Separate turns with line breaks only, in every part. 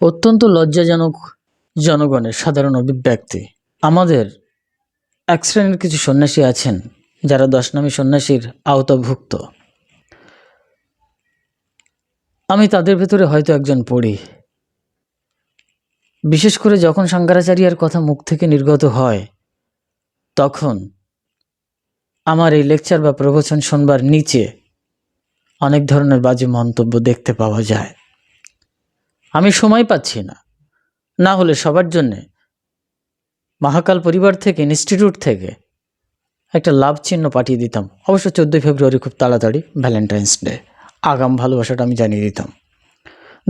অত্যন্ত লজ্জাজনক জনগণের সাধারণ অভিব্যক্তি আমাদের এক শ্রেণির কিছু সন্ন্যাসী আছেন, যারা দশনামী সন্ন্যাসীর আওতাভুক্ত। আমি তাদের ভেতরে হয়তো একজন পড়ি। বিশেষ করে যখন শঙ্করাচার্যের কথা মুখ থেকে নির্গত হয়, তখন আমার এই লেকচার বা প্রবচন শোনবার নিচে অনেক ধরনের বাজে মন্তব্য দেখতে পাওয়া যায়। আমি সময় পাচ্ছি না। না হলে সবার জন্যে মহাকাল পরিবার থেকে ইনস্টিটিউট থেকে একটা লাভ চিহ্ন পাঠিয়ে দিতাম। অবশ্য চোদ্দোই ফেব্রুয়ারি খুব তাড়াতাড়ি ভ্যালেন্টাইন্স ডে আগাম ভালোবাসাটা আমি জানিয়ে দিতাম।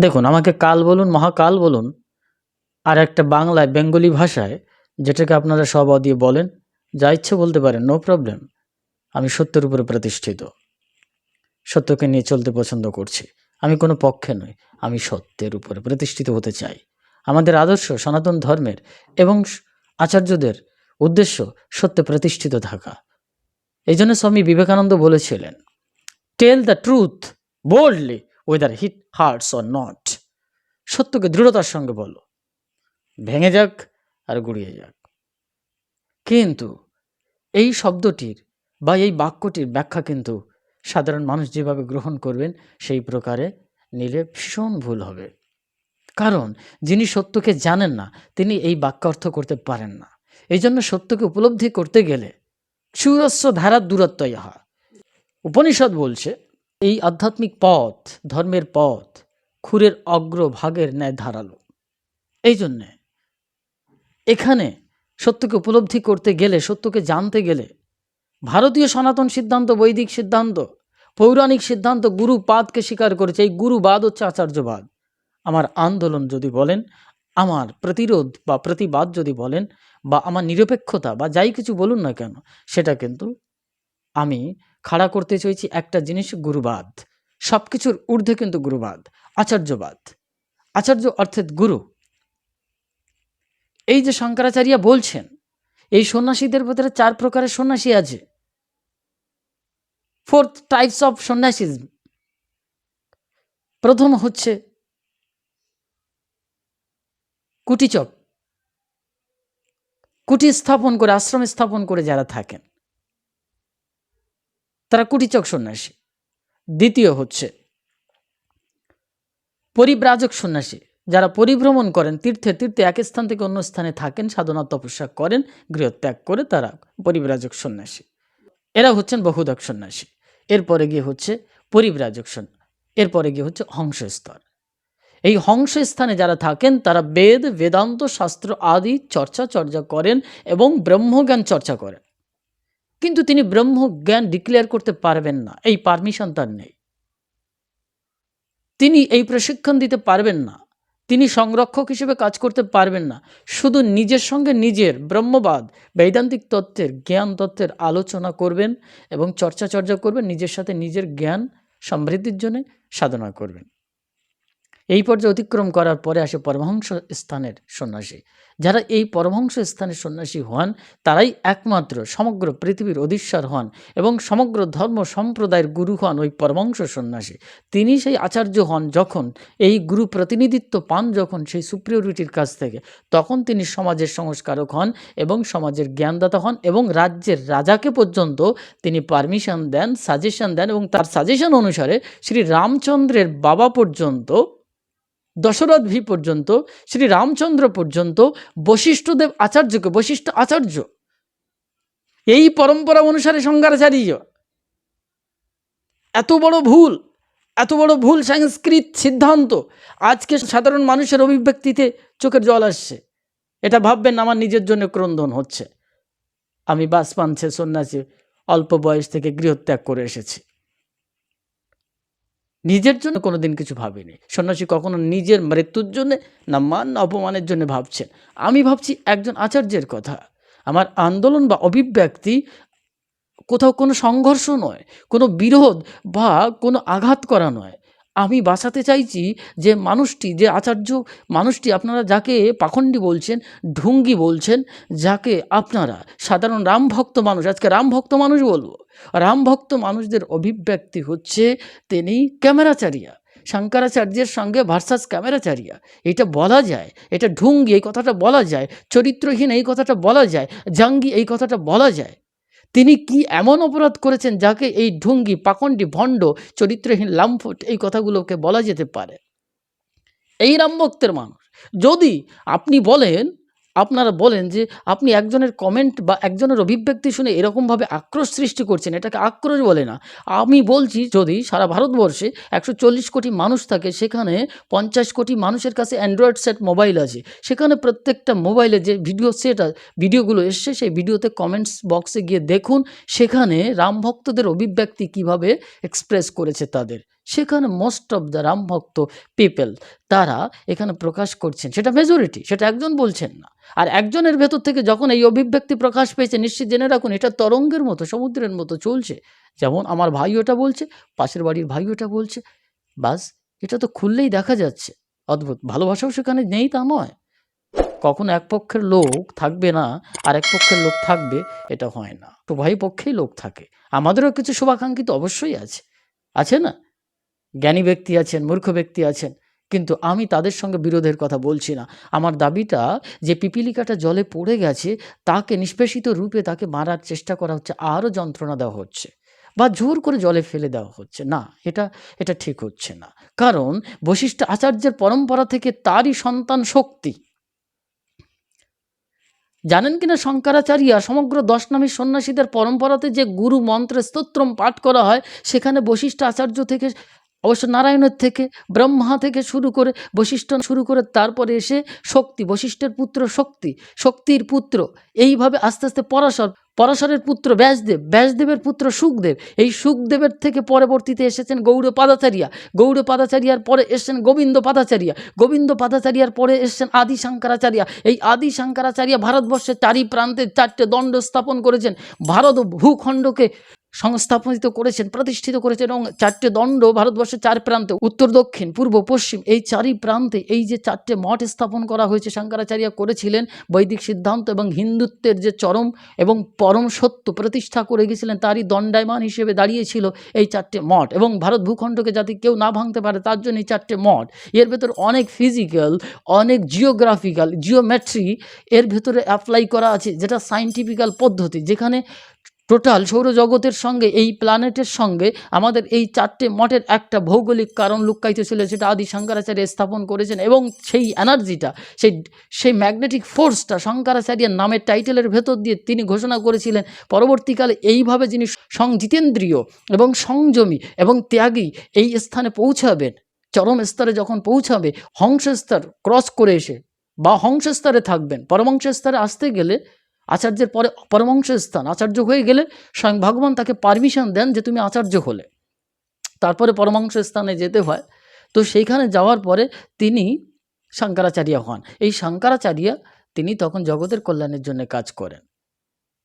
দেখুন, আমাকে কাল বলুন, মহাকাল বলুন, আর একটা বাংলায় বেঙ্গলি ভাষায় যেটাকে আপনারা সব দিয়ে বলেন, যা ইচ্ছে বলতে পারেন নো প্রবলেম আমি সত্যের উপরে প্রতিষ্ঠিত। সত্যকে নিয়ে চলতে পছন্দ করছি। আমি কোনো পক্ষে নই, আমি সত্যের উপরে প্রতিষ্ঠিত হতে চাই। আমাদের আদর্শ সনাতন ধর্মের এবং আচার্যদের উদ্দেশ্য সত্যে প্রতিষ্ঠিত থাকা। এই জন্য স্বামী বিবেকানন্দ বলেছিলেন tell the truth boldly whether it hurts or not সত্যকে দৃঢ়তার সঙ্গে বলো। ভেঙে যাক আর গুড়িয়ে যাক। কিন্তু এই শব্দটির বা এই বাক্যটির ব্যাখ্যা কিন্তু সাধারণ মানুষ যেভাবে গ্রহণ করবেন, সেই প্রকারে নিলে ভীষণ ভুল হবে। কারণ যিনি সত্যকে জানেন না, তিনি এই বাক্যার্থ করতে পারেন না। এই জন্য সত্যকে উপলব্ধি করতে গেলে চুরস্ব ধারার দূরত্ব ইহা। উপনিষদ বলছে, এই আধ্যাত্মিক পথ, ধর্মের পথ, খুরের অগ্রভাগের ন্যায় ধারালো। এই জন্যে এখানে সত্যকে উপলব্ধি করতে গেলে, সত্যকে জানতে গেলে ভারতীয় সনাতন সিদ্ধান্ত, বৈদিক সিদ্ধান্ত পৌরাণিক সিদ্ধান্ত গুরুপাদকে স্বীকার করেছে। এই গুরুবাদ হচ্ছে আচার্যবাদ। আমার আন্দোলন যদি বলেন, আমার প্রতিরোধ বা প্রতিবাদ যদি বলেন, বা আমার নিরপেক্ষতা বা যাই কিছু বলুন না কেন, সেটা কিন্তু আমি খাড়া করতে চাইছি একটা জিনিস গুরুবাদ সব কিছুর ঊর্ধ্বে কিন্তু গুরুবাদ আচার্যবাদ। আচার্য অর্থাৎ গুরু। এই যে শঙ্করাচার্য বলছেন, এই সন্ন্যাসীদের ভেতরে চার প্রকারের সন্ন্যাসী আছে। ফোর্থ টাইপস অফ সন্ন্যাসিজম প্রথম হচ্ছে কুটিচক। কুটি স্থাপন করে, আশ্রম স্থাপন করে যারা থাকেন, তারা কুটিচক সন্ন্যাসী। দ্বিতীয় হচ্ছে পরিব্রাজক সন্ন্যাসী। যারা পরিভ্রমণ করেন, তীর্থে তীর্থে এক স্থান থেকে অন্য স্থানে থাকেন, সাধনা, তপস্যা করেন, গৃহত্যাগ করে তারা পরিব্রাজক সন্ন্যাসী। এরা হচ্ছেন বহুদক সন্ন্যাসী। এরপরে গিয়ে হচ্ছে পরিব্রাজক এরপরে গিয়ে হচ্ছে হংস স্তর এই হংস স্থানে যারা থাকেন, তারা বেদ, বেদান্ত শাস্ত্র আদি চর্চা চর্চা করেন এবং ব্রহ্মজ্ঞান চর্চা করেন। কিন্তু তিনি ব্রহ্মজ্ঞান ডিক্লেয়ার করতে পারবেন না, এই পারমিশন তার নেই। তিনি এই প্রশিক্ষণ দিতে পারবেন না তিনি সংরক্ষক হিসেবে কাজ করতে পারবেন না। শুধু নিজের সঙ্গে নিজের ব্রহ্মবাদ, বৈদান্তিক তত্ত্বের জ্ঞান তত্ত্বের আলোচনা করবেন এবং চর্চা চর্চা করবেন, নিজের সাথে নিজের জ্ঞান, সমৃদ্ধির জন্য সাধনা করবেন। এই পর্যায়ে অতিক্রম করার পরে আসে পরমহংস স্থানের সন্ন্যাসী। যারা এই পরমহংস স্থানের সন্ন্যাসী হন তারাই একমাত্র সমগ্র পৃথিবীর অধীশ্বর হন এবং সমগ্র ধর্ম সম্প্রদায়ের গুরু হন ওই পরমহংস সন্ন্যাসী। তিনি সেই আচার্য হন যখন, এই গুরু প্রতিনিধিত্ব পান যখন সেই সুপ্রিয়রিটির কাছ থেকে, তখন তিনি সমাজের সংস্কারক হন এবং সমাজের জ্ঞানদাতা হন এবং রাজ্যের রাজাকে পর্যন্ত তিনি পারমিশন দেন, সাজেশন দেন এবং তার সাজেশন অনুসারে শ্রী রামচন্দ্রের বাবা পর্যন্ত দশরথ ভি পর্যন্ত, শ্রী রামচন্দ্র পর্যন্ত, বশিষ্ঠদেব আচার্যকে, বশিষ্ঠ আচার্য। এই পরম্পরা অনুসারে সংজ্ঞাচার্য এত বড় ভুল, এত বড় ভুল সংস্কৃত সিদ্ধান্ত, আজকে সাধারণ মানুষের অভিব্যক্তিতে চোখের জল আসছে। এটা ভাববেন আমার নিজের জন্য ক্রন্দন হচ্ছে। আমি বাস পানছে সন্ন্যাসী, অল্প বয়স থেকে গৃহত্যাগ করে এসেছি। নিজের জন্য কোনোদিন কিছু ভাবিনি। সন্ন্যাসী কখনো নিজের মৃত্যুর জন্য না মান, না অপমানের জন্য ভাবছেন। আমি ভাবছি একজন আচার্যের কথা। আমার আন্দোলন বা অভিব্যক্তি কোথাও কোনো সংঘর্ষ নয়, কোনো বিরোধ বা কোনো আঘাত করা নয়। আমি বাঁচাতে চাইছি যে মানুষটি, যে আচার্য মানুষটি, আপনারা যাকে পাখণ্ডী বলছেন, ঢুঙ্গি বলছেন, যাকে আপনারা সাধারণ রামভক্ত মানুষ, আজকে রামভক্ত মানুষ বলব, রামভক্ত মানুষদের অভিব্যক্তি হচ্ছে তিনি ক্যামেরাচারিয়া, শঙ্করাচার্যের সঙ্গে ভার্সাস ক্যামেরাচারিয়া, এটা বলা যায়, এটা ঢুঙ্গি, এই কথাটা বলা যায়, চরিত্রহীন এই কথাটা বলা যায়, জাঙ্গি এই কথাটা বলা যায়। তিনি কি এমন অপরাধ করেছেন যাকে এই ঢুঙ্গি পাকণ্ডি ভণ্ড, চরিত্রহীন, লাম্ফট এই কথাগুলোকে বলা যেতে পারে? এই রামভক্তের মানুষ, যদি আপনি বলেন আপনারা বলেন যে আপনি একজনের কমেন্ট বা একজনের অভিব্যক্তি শুনে এরকমভাবে আক্রোশ সৃষ্টি করছেন, এটাকে আক্রোশ বলে না। আমি বলছি যদি সারা ভারতবর্ষে একশো চল্লিশ কোটি মানুষ থাকে, সেখানে পঞ্চাশ কোটি মানুষের কাছে অ্যান্ড্রয়েড সেট মোবাইল আছে। সেখানে প্রত্যেকটা মোবাইলে যে ভিডিও সেট ভিডিওগুলো এসছে, সেই ভিডিওতে কমেন্টস বক্সে গিয়ে দেখুন, সেখানে রাম ভক্তদের অভিব্যক্তি কীভাবে এক্সপ্রেস করেছে তাদের। সেখানে মোস্ট অফ দ্য রাম ভক্ত পিপল তারা এখানে প্রকাশ করছেন। সেটা মেজরিটি সেটা একজন বলছেন না। আর একজনের ভেতর থেকে যখন এই অভিব্যক্তি প্রকাশ পেয়েছে, নিশ্চিত জেনে রাখুন, এটা তরঙ্গের মতো, সমুদ্রের মতো চলছে। যেমন আমার ভাই ওটা বলছে, পাশের বাড়ির ভাই ওটা বলছে। বাস, এটা তো খুললেই দেখা যাচ্ছে। অদ্ভুত, ভালোবাসাও সেখানে নেই তা নয়। কখনো এক পক্ষের লোক থাকবে না, আর এক পক্ষের লোক থাকবে, এটা হয় না। উভয় পক্ষেই লোক থাকে। আমাদেরও কিছু শুভাকাঙ্ক্ষিত অবশ্যই আছে। আছে না? জ্ঞানী ব্যক্তি আছেন, মূর্খ ব্যক্তি আছেন, কিন্তু আমি তাদের সঙ্গে বিরোধের কথা বলছি না। আমার দাবিটা যে পিপিলিকাটা জলে পড়ে গেছে, তাকে নিষ্পেষিত রূপে তাকে মারার চেষ্টা করা হচ্ছে, আরও যন্ত্রণা দেওয়া হচ্ছে বা জোর করে জলে ফেলে দেওয়া হচ্ছে। না, এটা এটা ঠিক হচ্ছে না। কারণ বশিষ্ঠ আচার্যের পরম্পরা থেকে তারই সন্তান শক্তি। জানেন কিনা শঙ্করাচার্য, সমগ্র দশ নামী সন্ন্যাসীদের পরম্পরাতে যে গুরু মন্ত্রে স্তোত্রম পাঠ করা হয়, সেখানে বশিষ্ঠ আচার্য থেকে অবশ্য নারায়ণের থেকে, ব্রহ্মা থেকে শুরু করে বশিষ্ঠ শুরু করে তারপরে এসে শক্তি, বশিষ্ঠের পুত্র শক্তি, শক্তির পুত্র, এইভাবে আস্তে আস্তে পরাশর, পরাশরের পুত্র ব্যাসদেব, ব্যাসদেবের পুত্র সুখদেব, এই সুখদেবের থেকে পরবর্তীতে এসেছেন গৌড় পাদাচারিয়া গৌড় পাদাচারিয়ার পরে এসেছেন গোবিন্দ পাদাচারিয়া গোবিন্দ পাদাচারিয়ার পরে এসেছেন আদি শঙ্করাচার্য এই আদি শঙ্করাচার্য ভারতবর্ষের চারি প্রান্তে চারটে দণ্ড স্থাপন করেছেন, ভারত ভূখণ্ডকে সংস্থাপিত করেছেন, প্রতিষ্ঠিত করেছেন এবং চারটে দণ্ড ভারতবর্ষের চার প্রান্তে, উত্তর, দক্ষিণ, পূর্ব, পশ্চিম, এই চারি প্রান্তে, এই যে চারটে মঠ স্থাপন করা হয়েছে, শঙ্করাচার্য করেছিলেন, বৈদিক সিদ্ধান্ত এবং হিন্দুত্বের যে চরম এবং পরম সত্য প্রতিষ্ঠা করে গেছিলেন, তারই দণ্ডায়মান হিসেবে দাঁড়িয়েছিল এই চারটে মঠ এবং ভারত ভূখণ্ডকে যাতে কেউ না ভাঙতে পারে, তার জন্য এই চারটে মঠ। এর ভেতর অনেক ফিজিক্যাল অনেক জিওগ্রাফিক্যাল জিওমেট্রি এর ভেতরে অ্যাপ্লাই করা আছে, যেটা সাইন্টিফিক্যাল পদ্ধতি, যেখানে টোটাল সৌরজগতের সঙ্গে, এই প্ল্যানেটের সঙ্গে আমাদের এই চারটে মঠের একটা ভৌগোলিক কারণ লুক্কায়িত ছিল সেটা আদি শঙ্করাচার্য স্থাপন করেছেন এবং সেই এনার্জিটা সেই সেই ম্যাগনেটিক ফোর্সটা শঙ্করাচার্যের নামের টাইটেলের ভেতর দিয়ে তিনি ঘোষণা করেছিলেন, পরবর্তীকালে এইভাবে যিনি সংজিতেন্দ্রীয় এবং সংযমী এবং ত্যাগী এই স্থানে পৌঁছাবেন, চরম স্তরে যখন পৌঁছাবে হংস স্তর ক্রস করে এসে বা হংস স্তরে থাকবেন পরমংশ স্তরে আসতে গেলে আচার্যের পরে পরমাংশ স্থান। আচার্য হয়ে গেলে স্বয়ং ভগবান তাকে পারমিশন দেন যে তুমি আচার্য হলে। তারপরে পরমাংশ স্থানে যেতে হয়। তো সেইখানে যাওয়ার পরে তিনি শঙ্করাচার্য হন। এই শঙ্করাচার্য তিনি তখন জগতের কল্যাণের জন্য কাজ করেন।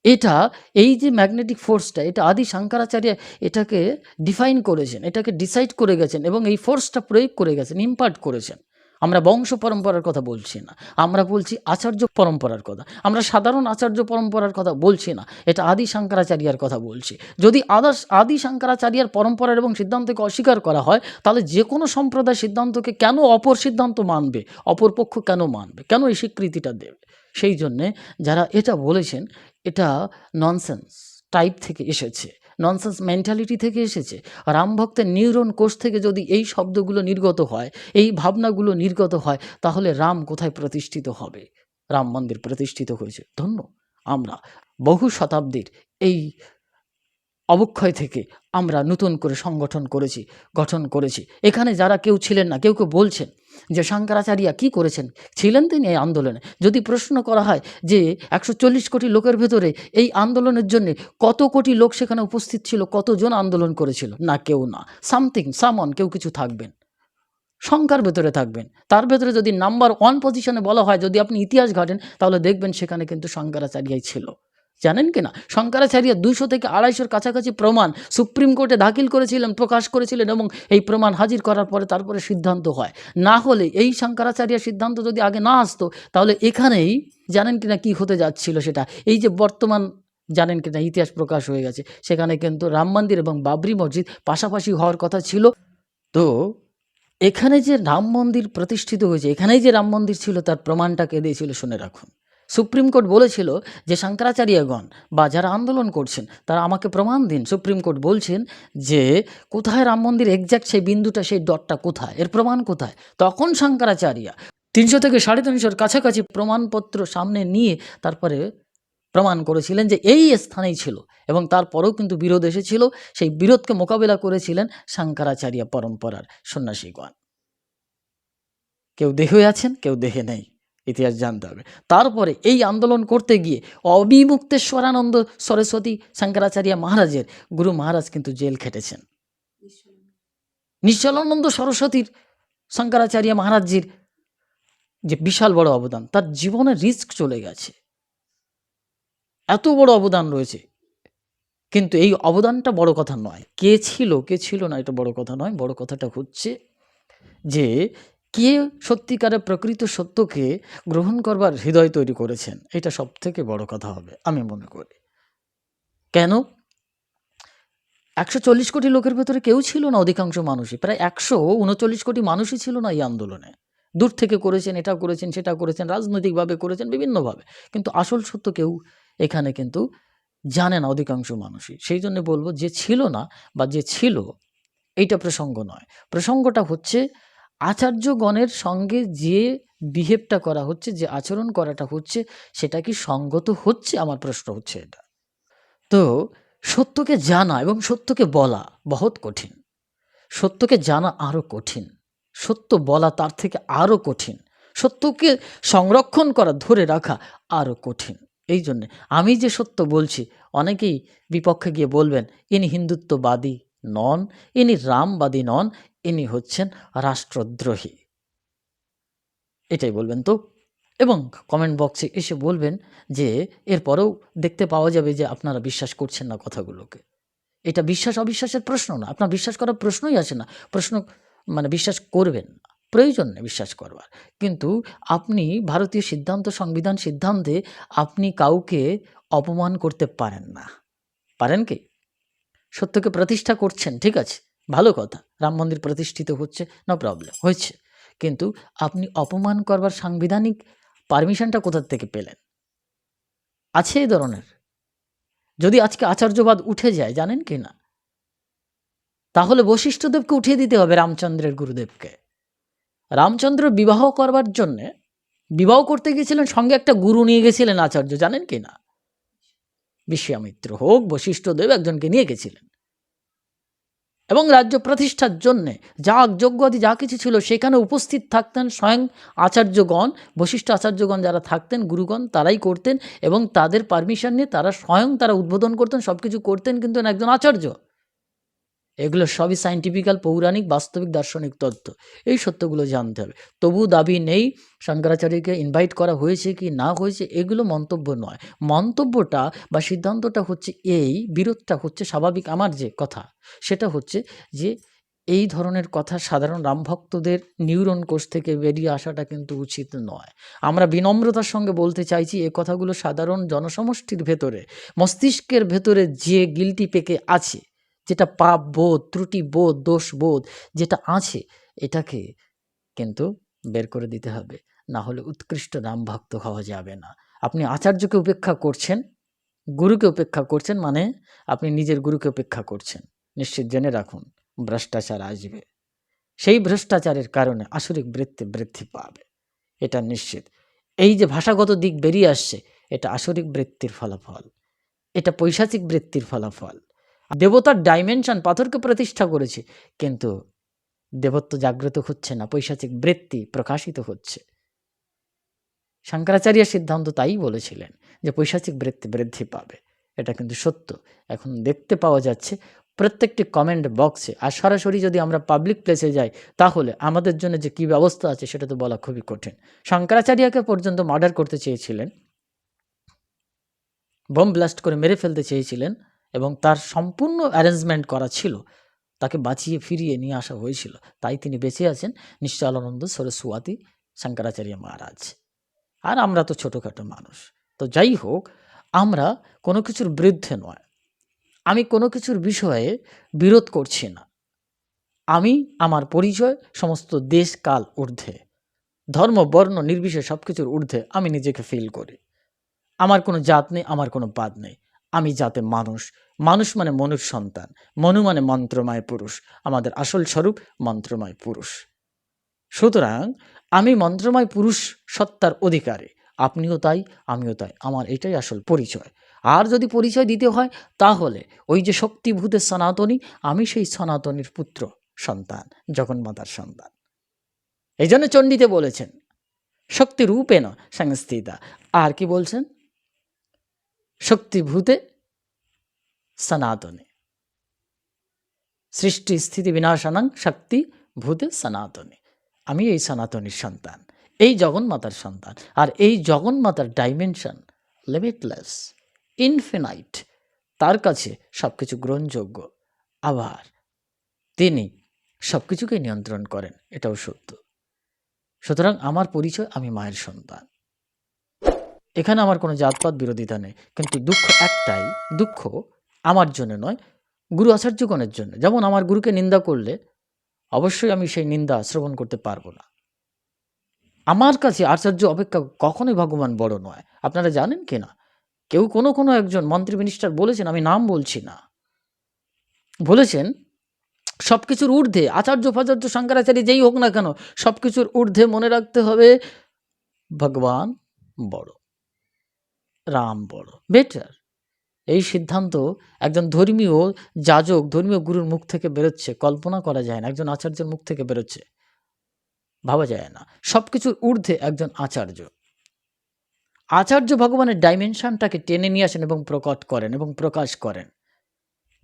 এটা, এই যে ম্যাগনেটিক ফোর্সটা এটা আদি শঙ্করাচার্য এটাকে ডিফাইন করেছেন, এটাকে ডিসাইড করে গেছেন এবং এই ফোর্সটা প্রয়োগ করে গেছেন ইম্পার্ট করেছেন। আমরা বংশ পরম্পরার কথা বলছি না। আমরা বলছি আচার্য পরম্পরার কথা। আমরা সাধারণ আচার্য পরম্পরার কথা বলছি না। এটা আদি শঙ্করাচার্যার কথা বলছি। যদি আদার্স আদি শঙ্করাচার্যার পরম্পরার এবং সিদ্ধান্তকে অস্বীকার করা হয়, তাহলে যে কোনো সম্প্রদায় সিদ্ধান্তকে কেন অপর সিদ্ধান্ত মানবে? অপর পক্ষ কেন মানবে? কেন এই স্বীকৃতিটা দেবে? সেই জন্যে যারা এটা বলেছেন, এটা ননসেন্স টাইপ থেকে এসেছে। ননসেন্স মেন্টালিটি থেকে এসেছে। রাম ভক্তের নিউরন কোষ থেকে যদি এই শব্দগুলো নির্গত হয়, এই ভাবনাগুলো নির্গত হয়, তাহলে রাম কোথায় প্রতিষ্ঠিত হবে? রাম মন্দির প্রতিষ্ঠিত হয়েছে। ধন্য আমরা বহু শতাব্দীর এই অবক্ষয় থেকে আমরা নতুন করে সংগঠন করেছি, গঠন করেছি। এখানে যারা কেউ ছিলেন না, কেউ কেউ বলছেন যে শঙ্করাচার্য কি করেছেন? ছিলেন তিনি এই আন্দোলনে। যদি প্রশ্ন করা হয় যে একশো চল্লিশ কোটি লোকের ভেতরে এই আন্দোলনের জন্য কত কোটি লোক সেখানে উপস্থিত ছিল, কতজন আন্দোলন করেছিল? না, কেউ না। সামথিং, সামন, কেউ কিছু থাকবেন। সংখ্যার ভেতরে থাকবেন। তার ভেতরে যদি নাম্বার ওয়ান পজিশনে বলা হয়, যদি আপনি ইতিহাস ঘাটেন, তাহলে দেখবেন সেখানে কিন্তু শঙ্করাচার্যই ছিল। জানেন কি না? শঙ্করাচার্য দুইশো থেকে আড়াইশোর কাছাকাছি প্রমাণ সুপ্রিম কোর্টে দাখিল করেছিলেন, প্রকাশ করেছিলেন এবং এই প্রমাণ হাজির করার পরে তারপরে সিদ্ধান্ত হয়। না হলে এই শঙ্করাচার্যের সিদ্ধান্ত যদি আগে না আসতো, তাহলে এখানেই জানেন কি না কী হতে যাচ্ছিল সেটা? এই যে বর্তমান জানেন কি না ইতিহাস প্রকাশ হয়ে গেছে, সেখানে কিন্তু রাম মন্দির এবং বাবরি মসজিদ পাশাপাশি হওয়ার কথা ছিল। তো এখানে যে রাম মন্দির প্রতিষ্ঠিত হয়েছে, এখানেই যে রাম মন্দির ছিল, তার প্রমাণটা দিয়েছিল, শুনে রাখুন। সুপ্রিম কোর্ট বলেছিল যে শঙ্করাচার্যগণ বা যারা আন্দোলন করছেন, তারা আমাকে প্রমাণ দিন। সুপ্রিম কোর্ট বলছেন যে, কোথায় রাম মন্দির এক্স্যাক্ট সেই বিন্দুটা, সেই ডটটা কোথায়? এর প্রমাণ কোথায়? তখন শঙ্করাচার্য তিনশো থেকে সাড়ে তিনশোর কাছাকাছি প্রমাণপত্র সামনে নিয়ে তারপরে প্রমাণ করেছিলেন যে এই স্থানেই ছিল এবং তারপরেও কিন্তু বিরোধ এসেছিল। সেই বিরোধকে মোকাবেলা করেছিলেন শঙ্করাচার্য পরম্পরার সন্ন্যাসীগণ। কেউ দেহে আছেন, কেউ দেহে নেই। ইতিহাস জানতে হবে। তারপরে এই আন্দোলন করতে গিয়ে অবিমুক্তেশ্বরানন্দ সরস্বতী শঙ্করাচার্য মহারাজের গুরু মহারাজ কিন্তু জেল খেটেছেন। নিশ্চলানন্দ সরস্বতীর শঙ্করাচার্য মহারাজজির যে বিশাল বড় অবদান, তার জীবনে রিস্ক চলে গেছে। এত বড় অবদান রয়েছে। কিন্তু এই অবদানটা বড় কথা নয়। কে ছিল কে ছিল না, এটা বড় কথা নয়। বড় কথাটা হচ্ছে যে কে সত্যিকারের প্রকৃত সত্যকে গ্রহণ করবার হৃদয় তৈরি করেছেন? এটা সব থেকে বড় কথা হবে, আমি মনে করি। কেন? একশো চল্লিশ কোটি লোকের ভেতরে কেউ ছিল না অধিকাংশ মানুষই, প্রায় একশো উনচল্লিশ কোটি মানুষই ছিল না এই আন্দোলনে। দূর থেকে করেছেন এটা করেছেন সেটা করেছেন, রাজনৈতিকভাবে করেছেন, বিভিন্নভাবে। কিন্তু আসল সত্য কেউ এখানে কিন্তু জানে না অধিকাংশ মানুষই। সেই জন্য বলব, যে ছিল না বা যে ছিল, এইটা প্রসঙ্গ নয়। প্রসঙ্গটা হচ্ছে আচার্যগণের সঙ্গে যে বিহেভটা করা হচ্ছে, যে আচরণ করাটা হচ্ছে, সেটা কি সঙ্গত হচ্ছে? আমার প্রশ্ন হচ্ছে এটা। তো সত্যকে জানা এবং সত্যকে বলা বহুত কঠিন। সত্যকে জানা আরও কঠিন। সত্য বলা তার থেকে আরও কঠিন। সত্যকে সংরক্ষণ করা, ধরে রাখা আরও কঠিন। এই জন্যে আমি যে সত্য বলছি, অনেকেই বিপক্ষে গিয়ে বলবেন, ইনি হিন্দুত্ববাদী। নন, ইনি রামবাদী নন, ইনি হচ্ছেন রাষ্ট্রদ্রোহী। এটাই বলবেন তো? এবং কমেন্ট বক্সে এসে বলবেন যে, এরপরেও দেখতে পাওয়া যাবে যে আপনারা বিশ্বাস করছেন না কথাগুলোকে। এটা বিশ্বাস অবিশ্বাসের প্রশ্ন না। আপনার বিশ্বাস করার প্রশ্নই আসে না। প্রশ্ন মানে বিশ্বাস করবেন না। প্রয়োজন নেই বিশ্বাস করবার। কিন্তু আপনি ভারতীয় সিদ্ধান্ত, সংবিধান সিদ্ধান্তে আপনি কাউকে অপমান করতে পারেন না। পারেন কি? সত্যকে প্রতিষ্ঠা করছেন, ঠিক আছে? ভালো কথা, রাম মন্দির প্রতিষ্ঠিত হচ্ছে নো প্রবলেম হয়েছে। কিন্তু আপনি অপমান করবার সাংবিধানিক পারমিশনটা কোথার থেকে পেলেন? আছে এই ধরনের? যদি আজকে আচার্যবাদ উঠে যায়, জানেন কি না? তাহলে বশিষ্ঠদেবকে উঠিয়ে দিতে হবে রামচন্দ্রের গুরুদেবকে। রামচন্দ্র বিবাহ করবার জন্যে, বিবাহ করতে গিয়েছিলেন, সঙ্গে একটা গুরু নিয়ে গেছিলেন আচার্য, জানেন কি না? বিশ্বামিত্র হোক বশিষ্ঠদেব একজনকে নিয়ে গেছিলেন। এবং রাজ্য প্রতিষ্ঠার জন্যে যা যজ্ঞাদি যা কিছু ছিল সেখানে উপস্থিত থাকতেন স্বয়ং আচার্যগণ, বশিষ্ঠ আচার্যগণ যারা থাকতেন, গুরুগণ, তারাই করতেন এবং তাদের পারমিশন নিয়ে তারা স্বয়ং তারা উদ্বোধন করতেন সব কিছু করতেন, কিন্তু একজন আচার্য। এগুলো সবই সাইন্টিফিক্যাল পৌরাণিক, বাস্তবিক, দার্শনিক তত্ত্ব। এই সত্যগুলো জানতে হবে। তবু দাবি নেই শঙ্করাচার্যকে ইনভাইট করা হয়েছে কি না হয়েছে, এগুলো মন্তব্য নয়। মন্তব্যটা বা সিদ্ধান্তটা হচ্ছে এই, বিরোধটা হচ্ছে স্বাভাবিক আমার যে কথা, সেটা হচ্ছে যে এই ধরনের কথা সাধারণ রামভক্তদের নিউরন কোষ থেকে বেরিয়ে আসাটা কিন্তু উচিত নয়। আমরা বিনম্রতার সঙ্গে বলতে চাইছি, এ কথাগুলো সাধারণ জনসমষ্টির ভেতরে, মস্তিষ্কের ভেতরে যে গিলটি পেকে আছে যেটা পাপ বোধ, ত্রুটি বোধ, দোষ বোধ যেটা আছে, এটাকে কিন্তু বের করে দিতে হবে। না হলে উৎকৃষ্ট রাম ভক্ত হওয়া যাবে না। আপনি আচার্যকে উপেক্ষা করছেন, গুরুকে উপেক্ষা করছেন মানে আপনি নিজের গুরুকে উপেক্ষা করছেন। নিশ্চিত জেনে রাখুন, ভ্রষ্টাচার আসবে। সেই ভ্রষ্টাচারের কারণে আসরিক বৃত্তি বৃদ্ধি পাবে। এটা নিশ্চিত। এই যে ভাষাগত দিক বেরিয়ে আসছে, এটা আসরিক বৃত্তির ফলাফল। এটা পৈশাচিক বৃত্তির ফলাফল। দেবতার ডাইমেনশন পাথরকে প্রতিষ্ঠা করেছে, কিন্তু দেবত্ব জাগ্রত হচ্ছে না, পৈশাচিক বৃত্তি প্রকাশিত হচ্ছে। শঙ্করাচার্য সিদ্ধান্ত তাই বলেছিলেন যে পৈশাচিক বৃত্তি বৃদ্ধি পাবে। এটা কিন্তু সত্য। এখন দেখতে পাওয়া যাচ্ছে, প্রত্যেকটি কমেন্ট বক্সে আর সরাসরি যদি আমরা পাবলিক প্লেসে যাই, তাহলে আমাদের জন্য যে কী ব্যবস্থা আছে, সেটা তো বলা খুবই কঠিন। শঙ্করাচার্যকে পর্যন্ত মার্ডার করতে চেয়েছিলেন বোম ব্লাস্ট করে মেরে ফেলতে চেয়েছিলেন এবং তার সম্পূর্ণ অ্যারেঞ্জমেন্ট করা ছিল, তাকে বাঁচিয়ে ফিরিয়ে নিয়ে আসা হয়েছিল। তাই তিনি বেঁচে আছেন নিশ্চলানন্দ সরস্বতী শঙ্করাচার্য মহারাজ। আর আমরা তো ছোটোখাটো মানুষ। তো যাই হোক, আমরা কোনো কিছুর বিরুদ্ধে নয়। আমি কোনো কিছুর বিষয়ে বিরোধ করছি না। আমি, আমার পরিচয়, সমস্ত দেশ, কাল, ঊর্ধ্বে। ধর্ম, বর্ণ, নির্বিশেষে সব কিছুর ঊর্ধ্বে আমি নিজেকে ফিল করি। আমার কোনো জাত নেই, আমার কোনো পাদ নেই। আমি যাতে মানুষ। মানুষ মানে মনুর সন্তান। মনু মানে মন্ত্রময় পুরুষ। আমাদের আসল স্বরূপ মন্ত্রময় পুরুষ। সুতরাং আমি মন্ত্রময় পুরুষ সত্তার অধিকারে। আপনিও তাই, আমিও তাই। আমার এটাই আসল পরিচয়। আর যদি পরিচয় দিতে হয়, তাহলে ওই যে শক্তিভূতের সনাতনী, আমি সেই সনাতনীর পুত্র, সন্তান, জগন্মাতার সন্তান। এই জন্য চণ্ডীতে বলেছেন শক্তি রূপেণ সংস্থিতা। আর কি বলছেন? শক্তিভূতে সনাতনে। সৃষ্টি স্থিতি বিনাশানাং শক্তি ভূতে সনাতনে। আমি এই সনাতনীর সন্তান, এই জগন্মাতার সন্তান, আর এই জগন্মাতার ডাইমেনশন লিমিটলেস ইনফিনাইট তার কাছে সব কিছু গ্রহণযোগ্য, আবার তিনি সব কিছুকে নিয়ন্ত্রণ করেন, এটাও সত্য। সুতরাং আমার পরিচয়, আমি মায়ের সন্তান। এখানে আমার কোনো জাতপাত বিরোধিতা নেই। কিন্তু দুঃখ একটাই, দুঃখ আমার জন্য নয়, গুরু আচার্যগণের জন্য। যেমন আমার গুরুকে নিন্দা করলে অবশ্যই আমি সেই নিন্দা শ্রবণ করতে পারব না। আমার কাছে আচার্য অপেক্ষা কখনোই ভগবান বড় নয়। আপনারা জানেন কি না? কেউ কোনো কোনো একজন মন্ত্রী মিনিস্টার বলেছেন, আমি নাম বলছি না। বলেছেন সব কিছুর ঊর্ধ্বে, আচার্য ফাচার্য শঙ্করাচার্য যেই হোক না কেন সব কিছুর ঊর্ধ্বে মনে রাখতে হবে, ভগবান বড়। রাম বড়। বেটার এই সিদ্ধান্ত একজন ধর্মীয় যাজক, ধর্মীয় গুরুর মুখ থেকে বেরোচ্ছে। কল্পনা করা যায় না, একজন আচার্যের মুখ থেকে বেরোচ্ছে। ভাবা যায় না। সব কিছুর ঊর্ধ্বে একজন আচার্য। আচার্য ভগবানের ডাইমেনশনটাকে টেনে নিয়ে আসেন এবং প্রকট করেন এবং প্রকাশ করেন।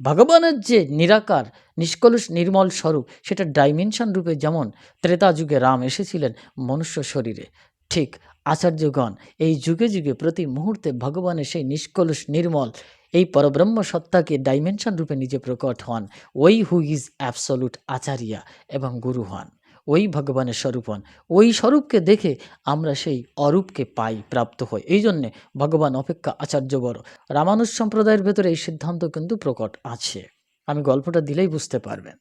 ভগবানের যে নিরাকার, নিষ্কলুষ, নির্মল স্বরূপ, সেটা ডাইমেনশন রূপে যেমন ত্রেতা যুগে রাম এসেছিলেন মনুষ্য শরীরে ঠিক আচার্যগণ এই যুগে যুগে প্রতি মুহূর্তে ভগবানের সেই নিষ্কলুষ, নির্মল এই পরব্রহ্ম সত্তাকে ডাইমেনশন রূপে নিজে প্রকট হন। ওই হু ইজ অ্যাবসলুট আচার্যা এবং গুরু হন। ওই ভগবানের স্বরূপ হন। ওই স্বরূপকে দেখে আমরা সেই অরূপকে পাই, প্রাপ্ত হই। এই জন্যে ভগবান অপেক্ষা আচার্য বড়। রামানুজ সম্প্রদায়ের ভেতরে এই সিদ্ধান্ত কিন্তু প্রকট আছে। আমি গল্পটা দিলেই বুঝতে পারবেন।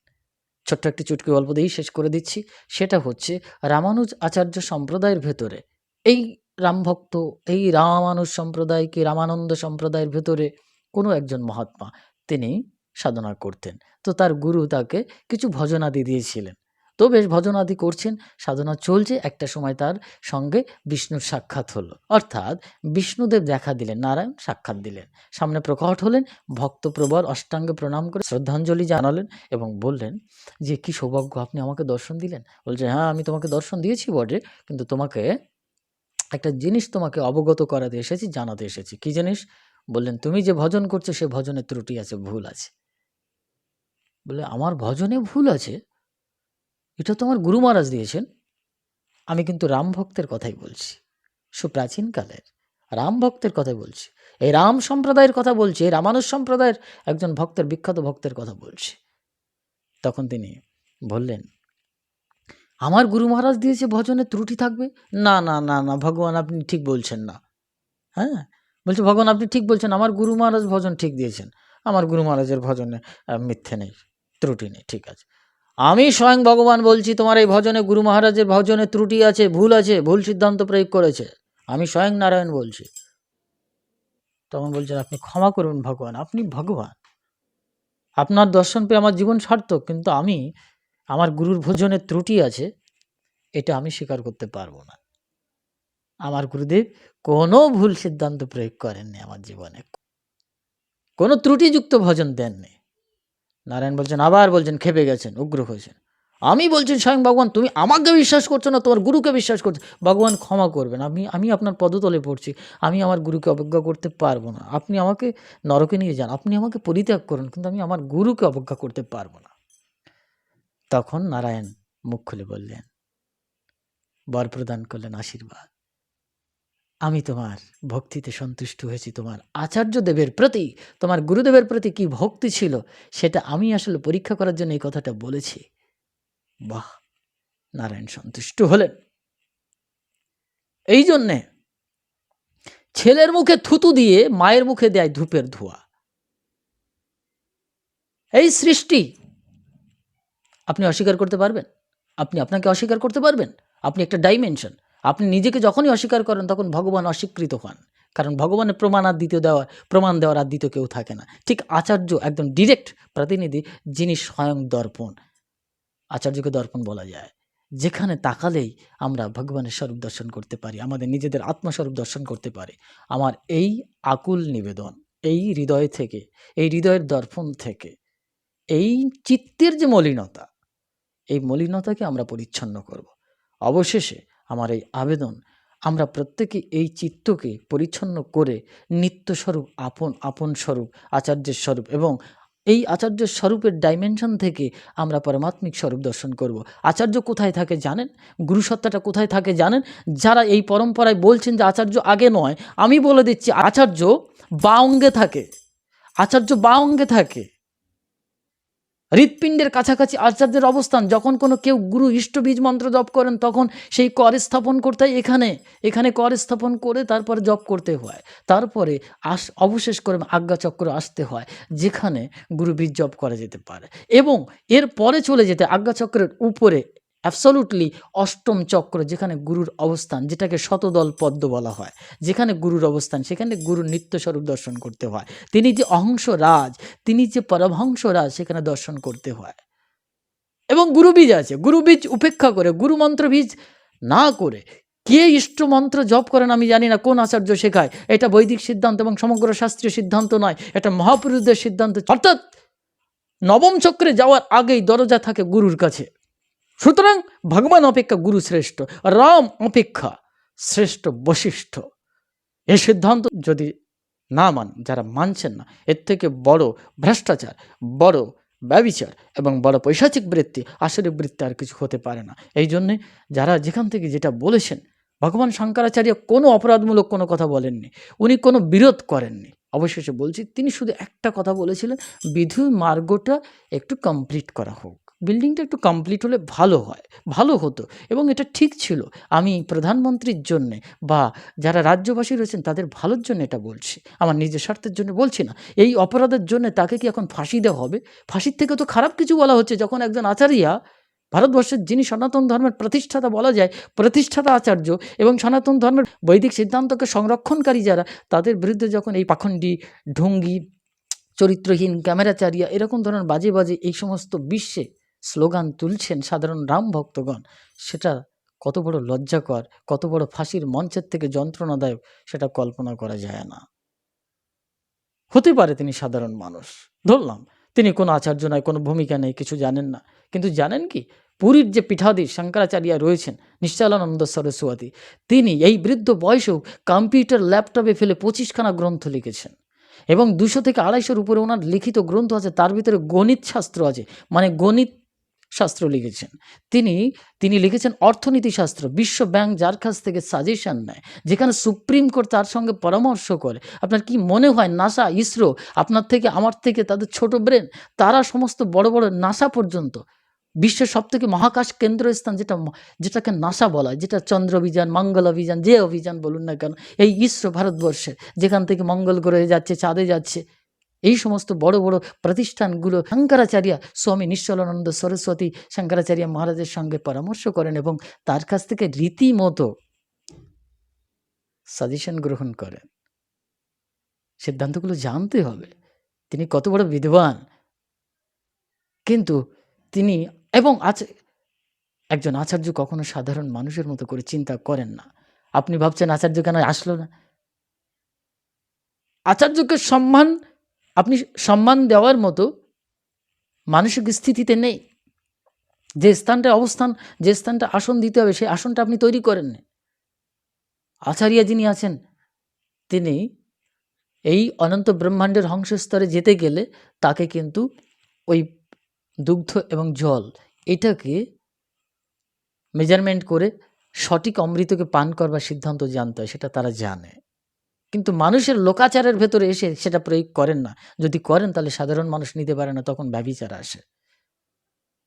ছোট্ট একটি চুটকি গল্প দিয়েই শেষ করে দিচ্ছি। সেটা হচ্ছে রামানুজ আচার্য সম্প্রদায়ের ভেতরে। এই রামভক্ত এই রামানুজ সম্প্রদায় কি রামানন্দ সম্প্রদায়ের ভেতরে কোনো একজন মহাত্মা, তিনি সাধনা করতেন। তো তার গুরু তাকে কিছু ভজনাদি দিয়েছিলেন। তো বেশ ভজনাদি করছেন, সাধনা চলছে। একটা সময় তার সঙ্গে বিষ্ণুর সাক্ষাৎ হলো। অর্থাৎ বিষ্ণুদেব দেখা দিলেন, নারায়ণ সাক্ষাৎ দিলেন। সামনে প্রকট হলেন ভক্ত ভক্তপ্রবর অষ্টাঙ্গে প্রণাম করে শ্রদ্ধাঞ্জলি জানালেন এবং বললেন, যে কি সৌভাগ্য, আপনি আমাকে দর্শন দিলেন? বলছে হ্যাঁ আমি তোমাকে দর্শন দিয়েছি বটে, কিন্তু তোমাকে একটা জিনিস তোমাকে অবগত করাতে এসেছি, জানাতে এসেছি। কি জিনিস? বললেন, তুমি যে ভজন করছ, সে ভজনে ত্রুটি আছে, ভুল আছে। বলে আমার ভজনে ভুল আছে? এটা তো আমার গুরু মহারাজ দিয়েছেন। আমি কিন্তু রাম ভক্তের কথাই বলছি। সুপ্রাচীনকালের রাম ভক্তের কথাই বলছি। এই রাম সম্প্রদায়ের কথা বলছি, এই রামানুজ সম্প্রদায়ের একজন ভক্তের, বিখ্যাত ভক্তের কথা বলছি। তখন তিনি বললেন, আমার গুরু মহারাজ দিয়েছে ভজনে ত্রুটি থাকবে? না না না না, ভগবান আপনি ঠিক বলছেন না। হ্যাঁ? বলছে, ভগবান আপনি ঠিক বলছেন, আমার গুরু মহারাজ ভজন ঠিক দিয়েছেন। আমার গুরু মহারাজের ভজনে মিথ্যে নেই, ত্রুটি নেই, ঠিক আছে। আমি স্বয়ং ভগবান বলছি, তোমার এই ভজনে গুরু মহারাজের ভজনে ত্রুটি আছে, ভুল আছে, ভুল সিদ্ধান্ত প্রয়োগ করেছে। আমি স্বয়ং নারায়ণ বলছি। তখন বলছেন, আপনি ক্ষমা করুন ভগবান, আপনি ভগবান। আপনার দর্শন পেয়ে আমার জীবন সার্থক, কিন্তু আমি, আমার গুরুর ভোজনের ত্রুটি আছে, এটা আমি স্বীকার করতে পারব না। আমার গুরুদেব কোনো ভুল সিদ্ধান্ত প্রয়োগ করেননি আমার জীবনে। কোনো ত্রুটিযুক্ত ভজন দেননি। নারায়ণ বলছেন, আবার বলছেন খেপে গেছেন, উগ্র হয়েছেন। আমি বলছি, স্বয়ং ভগবান, তুমি আমাকে বিশ্বাস করছ না, তোমার গুরুকে বিশ্বাস করছ? ভগবান ক্ষমা করবেন, আমি আমি আপনার পদতলে পড়ছি, আমি আমার গুরুকে অবজ্ঞা করতে পারব না। আপনি আমাকে নরকে নিয়ে যান, আপনি আমাকে পরিত্যাগ করুন, কিন্তু আমি আমার গুরুকে অবজ্ঞা করতে পারব না। তখন নারায়ণ মুখ খুলে বললেন বর প্রদান করলেন আশীর্বাদ। আমি তোমার ভক্তিতে সন্তুষ্ট হয়েছি। তোমার আচার্য দেবের প্রতি, তোমার গুরুদেবের প্রতি কি ভক্তি ছিল, সেটা আমি আসলে পরীক্ষা করার জন্য এই কথাটা বলেছি। বাহ! নারায়ণ সন্তুষ্ট হলেন। এই জন্যে ছেলের মুখে থুতু দিয়ে মায়ের মুখে দেয় ধূপের ধোঁয়া। এই সৃষ্টি, আপনি অস্বীকার করতে পারবেন? আপনি আপনাকে অস্বীকার করতে পারবেন? আপনি একটা ডাইমেনশন আপনি নিজেকে যখনই অস্বীকার করেন, তখন ভগবান অস্বীকৃত হন। কারণ ভগবানের প্রমাণ আর দ্বিতীয় দেওয়া, প্রমাণ দেওয়ার আর দ্বিতীয় কেউ থাকে না। ঠিক আচার্য একদম ডিরেক্ট প্রতিনিধি, যিনি স্বয়ং দর্পণ। আচার্যকে দর্পণ বলা যায়। যেখানে তাকালেই আমরা ভগবানের স্বরূপ দর্শন করতে পারি, আমাদের নিজেদের আত্মস্বরূপ দর্শন করতে পারি। আমার এই আকুল নিবেদন, এই হৃদয় থেকে, এই হৃদয়ের দর্পণ থেকে, এই চিত্তের যে মলিনতা, এই মলিনতাকে আমরা পরিচ্ছন্ন করব। অবশেষে আমার এই আবেদন। আমরা প্রত্যেকে এই চিত্তকে পরিচ্ছন্ন করে নিত্যস্বরূপ, আপন আপন স্বরূপ, আচার্যের স্বরূপ এবং এই আচার্য স্বরূপের ডাইমেনশন থেকে আমরা পারমাত্মিক স্বরূপ দর্শন করব। আচার্য কোথায় থাকে জানেন? গুরুসত্তাটা কোথায় থাকে জানেন? যারা এই পরম্পরায় বলছেন যে আচার্য আগে নয়, আমি বলে দিচ্ছি আচার্য বা অঙ্গে থাকে। আচার্য বা অঙ্গে থাকে। হৃৎপিণ্ডের কাছাকাছি আচার্যের অবস্থান। যখন কোনো কেউ গুরু ইষ্টবীজ মন্ত্র জপ করেন, তখন সেই কর স্থাপন করতে হয় এখানে। এখানে কর স্থাপন করে তারপরে জপ করতে হয়। তারপরে আস, অবশেষ করে আজ্ঞাচক্র আসতে হয়, যেখানে গুরু বীজ জপ করা যেতে পারে। এবং এর পরে চলে যেতে আজ্ঞাচক্রের উপরে। অ্যাবসলুটলি অষ্টম চক্র, যেখানে গুরুর অবস্থান, যেটাকে শতদল পদ্ম বলা হয়। যেখানে গুরুর অবস্থান, সেখানে গুরুর নিত্যস্বরূপ দর্শন করতে হয়। তিনি যে অহংস রাজ, তিনি যে পরমহংস রাজ, সেখানে দর্শন করতে হয়। এবং গুরুবীজ আছে। গুরুবীজ উপেক্ষা করে, গুরু মন্ত্র বীজ না করে, কে ইষ্ট মন্ত্র জপ করেন আমি জানি না, কোন আচার্য শেখায়। এটা বৈদিক সিদ্ধান্ত এবং সমগ্র শাস্ত্রীয় সিদ্ধান্ত নয়। এটা মহাপুরুষদের সিদ্ধান্ত। অর্থাৎ নবম চক্রে যাওয়ার আগেই দরজা থাকে গুরুর কাছে। সুতরাং ভগবান অপেক্ষা গুরু শ্রেষ্ঠ, রাম অপেক্ষা শ্রেষ্ঠ বশিষ্ঠ। এ সিদ্ধান্ত যদি না মান, যারা মানছেন না, এর থেকে বড় ভ্রষ্টাচার, বড় ব্যবিচার এবং বড় পৈশাচিক বৃত্তি, আসলে বৃত্তি আর কিছু হতে পারে না। এই জন্যে যারা যেখান থেকে যেটা বলেছেন, ভগবান শঙ্করাচার্য কোনো অপরাধমূলক কোনো কথা বলেননি, উনি কোনো বিরোধ করেননি। অবশেষে বলছি, তিনি শুধু একটা কথা বলেছিলেন বিধু মার্গটা একটু কমপ্লিট করা হোক। বিল্ডিংটা একটু কমপ্লিট হলে ভালো হয়, ভালো হতো এবং এটা ঠিক ছিল। আমি প্রধানমন্ত্রীর জন্যে বা যারা রাজ্যবাসী রয়েছেন তাদের ভালোর জন্য এটা বলছি। আমার নিজের স্বার্থের জন্য বলছি না। এই অপরাধের জন্য তাকে কি এখন ফাঁসি দেওয়া হবে? ফাঁসির থেকে তো খারাপ কিছু বলা হচ্ছে। যখন একজন আচারিয়া, ভারতবর্ষের যিনি সনাতন ধর্মের প্রতিষ্ঠাতা বলা যায়, প্রতিষ্ঠাতা আচার্য এবং সনাতন ধর্মের বৈদিক সিদ্ধান্তকে সংরক্ষণকারী যারা, তাদের বিরুদ্ধে যখন এই পাখণ্ডি, ঢঙ্গি, চরিত্রহীন, ক্যামেরাচারিয়া, এরকম ধরনের বাজে বাজে এই সমস্ত বিশ্বে স্লোগান তুলছেন সাধারণ রাম ভক্তগণ। সেটা কত বড় লজ্জাকর, কত বড় ফাঁসির মঞ্চের থেকে যন্ত্রণাদায়ক, সেটা কল্পনা করা যায় না। হতে পারে তিনি সাধারণ মানুষ, ধরলাম। তিনি কোনো আচার্য নয়, কোনো ভূমিকা নেই, কিছু জানেন না। কিন্তু জানেন কি? পুরীর যে পীঠাধীশ শঙ্করাচার্য রয়েছেন নিশ্চলানন্দ সরস্বতী, তিনি এই বৃদ্ধ বয়সেও কম্পিউটার ল্যাপটপে ফেলে পঁচিশখানা গ্রন্থ লিখেছেন। এবং দুশো থেকে আড়াইশোর উপরে ওনার লিখিত গ্রন্থ আছে, তার ভিতরে গণিত শাস্ত্র আছে। মানে গণিত শাস্ত্র লিখেছেন। তিনি তিনি লিখেছেন অর্থনীতি শাস্ত্র, বিশ্ব ব্যাংক যার কাছ থেকে সাজেশন নেয়, যেখানে সুপ্রিম কোর্ট তার সঙ্গে পরামর্শ করে, আপনার কি মনে হয় নাসা, ইসরো, আপনার থেকে, আমার থেকে, তাদের ছোট ব্রেন, তারা সমস্ত বড় বড় নাসা পর্যন্ত, বিশ্বের সব থেকে মহাকাশ কেন্দ্রস্থান যেটা, যেটাকে নাসা বলা হয়, যেটা চন্দ্র অভিযান, মঙ্গল অভিযান, যে অভিযান বলুন না কেন, এই ইসরো ভারতবর্ষের যেখান থেকে মঙ্গল গ্রহে যাচ্ছে, চাঁদে যাচ্ছে এই সমস্ত বড় বড় প্রতিষ্ঠানগুলো শঙ্করাচার্য স্বামী নিশ্চলানন্দ সরস্বতী শঙ্করাচার্য মহারাজের সঙ্গে পরামর্শ করেন এবং তার কাছ থেকে রীতিমতো সাজেশন গ্রহণ করেন। সিদ্ধান্তগুলো জানতে হবে। তিনি কত বড় বিদ্বান। কিন্তু তিনি এবং আছে একজন আচার্য কখনো সাধারণ মানুষের মতো করে চিন্তা করেন না। আপনি ভাবছেন আচার্য কেন আসলো না? আচার্যকে সম্মান আপনি সম্মান দেওয়ার মতো মানসিক স্থিতিতে নেই। যে স্থানটা অবস্থান, যে স্থানটা আসন দিতে হবে, সেই আসনটা আপনি তৈরি করেন আচার্য যিনি আছেন, তিনি এই অনন্ত ব্রহ্মাণ্ডের হংসস্তরে যেতে গেলে তাকে কিন্তু ওই দুগ্ধ এবং জল, এটাকে মেজারমেন্ট করে সঠিক অমৃতকে পান করবার সিদ্ধান্ত জানতে হয়, সেটা তারা জানে। কিন্তু মানুষের লোকাচারের ভেতরে এসে সেটা প্রয়োগ করেন না। যদি করেন, তাহলে সাধারণ মানুষ নিতে পারে না, তখন ব্যবিচার আসে।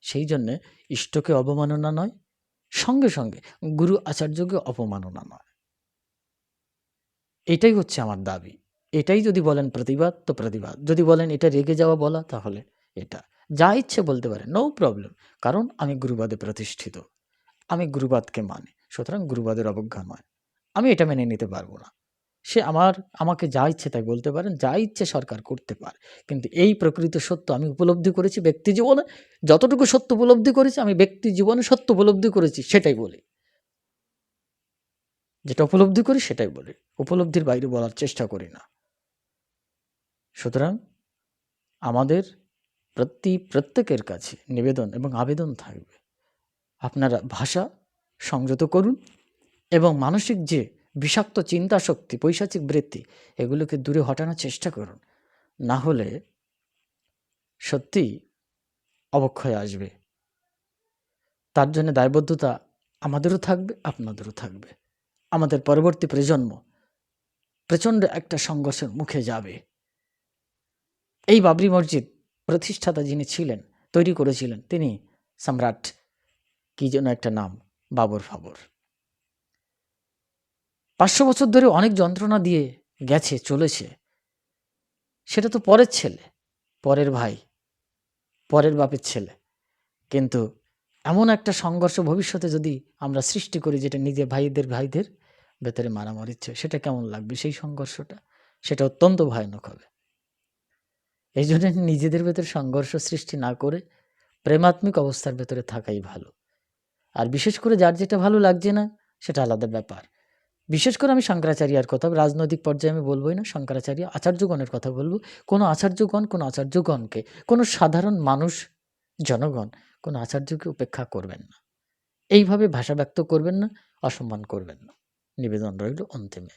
সেই জন্যে ইষ্টকে অবমাননা নয়, সঙ্গে সঙ্গে গুরু আচার্যকে অপমাননা নয়। এটাই হচ্ছে আমার দাবি। এটাই যদি বলেন প্রতিবাদ, তো প্রতিবাদ। যদি বলেন এটা রেগে যাওয়া বলা, তাহলে এটা। যা ইচ্ছে বলতে পারে নো প্রবলেম কারণ আমি গুরুবাদে প্রতিষ্ঠিত। আমি গুরুবাদকে মানি, সুতরাং গুরুবাদের অবজ্ঞা নয়। আমি এটা মেনে নিতে পারব না। সে আমার, আমাকে যা ইচ্ছে তাই বলতে পারেন, যা ইচ্ছে সরকার করতে পারে। কিন্তু এই প্রকৃত সত্য আমি উপলব্ধি করেছি, ব্যক্তি জীবনে যতটুকু সত্য উপলব্ধি করেছি, আমি ব্যক্তি জীবনে সত্য উপলব্ধি করেছি, সেটাই বলি। যেটা উপলব্ধি করি, সেটাই বলি। উপলব্ধির বাইরে বলার চেষ্টা করি না। সুতরাং আমাদের প্রতি, প্রত্যেকের কাছে নিবেদন এবং আবেদন থাকবে। আপনারা ভাষা সংযত করুন এবং মানসিক যে বিষাক্ত চিন্তা শক্তি পৈশাচিক বৃত্তি, এগুলোকে দূরে হটানোর চেষ্টা করুন। না হলে সত্যি অবক্ষয় আসবে। তার জন্য দায়বদ্ধতা আমাদেরও থাকবে, আপনাদেরও থাকবে। আমাদের পরবর্তী প্রজন্ম প্রচণ্ড একটা সংঘর্ষের মুখে যাবে। এই বাবরি মসজিদ প্রতিষ্ঠাতা যিনি ছিলেন, তৈরি করেছিলেন, তিনি সম্রাট, কি যেন একটা নাম, বাবর ফাবর। পাঁচশো বছর ধরে অনেক যন্ত্রণা দিয়ে গেছে, চলেছে। সেটা তো পরের ছেলে, পরের ভাই, পরের বাপের ছেলে। কিন্তু এমন একটা সংঘর্ষ ভবিষ্যতে যদি আমরা সৃষ্টি করি যেটা নিজে ভাইদের ভাইদের ভেতরে মারামারি হচ্ছে, সেটা কেমন লাগবে সেই সংঘর্ষটা? সেটা অত্যন্ত ভয়ানক হবে। এই জন্য নিজেদের ভেতরে সংঘর্ষ সৃষ্টি না করে প্রেমাত্মিক অবস্থার ভেতরে থাকাই ভালো। আর বিশেষ করে যার যেটা ভালো লাগছে না, সেটা আলাদা ব্যাপার। বিশেষ করে আমি শঙ্করাচার্যার কথা, রাজনৈতিক পর্যায়ে আমি বলবোই না, শঙ্করাচার্য আচার্যগণের কথা বলব। কোনো আচার্যগণ, কোনো আচার্যগণকে, কোনো সাধারণ মানুষ, জনগণ, কোনো আচার্যকে উপেক্ষা করবেন না। এইভাবে ভাষা ব্যক্ত করবেন না, অসম্মান করবেন না। নিবেদন রইল অন্তিমে।